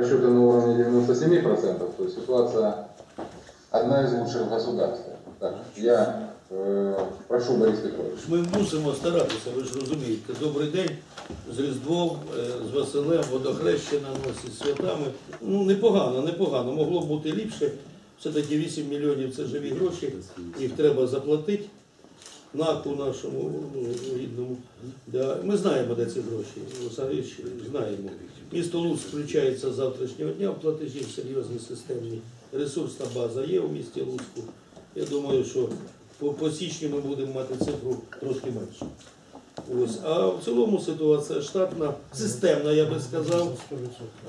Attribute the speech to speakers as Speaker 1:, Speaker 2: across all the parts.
Speaker 1: расчеты на уровне 97%, то есть ситуация одна из лучших в. Так, я э, прошу, Борис Петрович.
Speaker 2: Ми мусимо старатися, ви ж розумієте. Добрий день з Різдвом, е, з Василем, водохрещена носить святами. Ну, непогано, непогано. Могло бути ліпше. Все-таки 8 мільйонів це живі гроші, їх треба заплатити. НАКу нашому ну, рідному. Да. Ми знаємо, де ці гроші. Олександрович, знаємо. Місто Луцьк включається з завтрашнього дня в платежі серйозні системні. Ресурсна база є у місті Луцьку. Я думаю, що по, по січню ми будемо мати цифру трошки менше. Ось. А в цілому ситуація штатна, системна, я би сказав.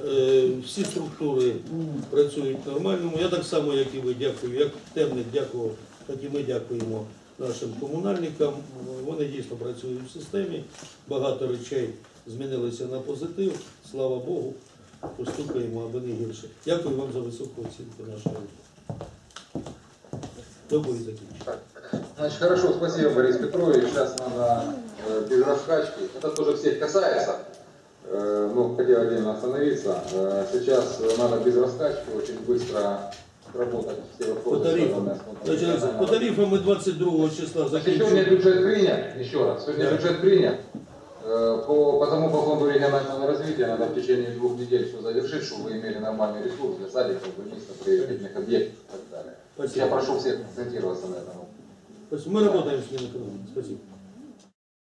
Speaker 2: Е, всі структури працюють нормально. Я так само, як і ви, дякую. Як темник дякував, так і ми дякуємо нашим комунальникам Вони дійсно працюють в системі. Багато речей змінилися на позитив. Слава Богу. Поступаємо, аби не гірше. Дякую вам за високу оцінку нашого. Доповідь закінчена.
Speaker 1: Значит, хорошо, спасибо, Борис Петрович. Сейчас надо э, без раскачки. Это тоже всех касается. Э, ну, хотел отдельно остановиться. Э, сейчас э, надо без раскачки очень быстро работать все
Speaker 2: По
Speaker 1: вопросы.
Speaker 2: тарифам.
Speaker 1: фондом
Speaker 2: по тарифам ми 22 числа
Speaker 1: Значит, сегодня бюджет принят, еще раз, сегодня
Speaker 2: Да.
Speaker 1: бюджет принят. Э, По, потому по фонду регионального развития надо в течение двух недель все завершить, чтобы вы имели нормальный ресурс для садиков, больниц, приоритетных объектов и так далее.
Speaker 2: Спасибо.
Speaker 1: Я прошу всех концентрироваться на этом.
Speaker 2: Спасибо. Мы работаем с Минэкономикой. Спасибо.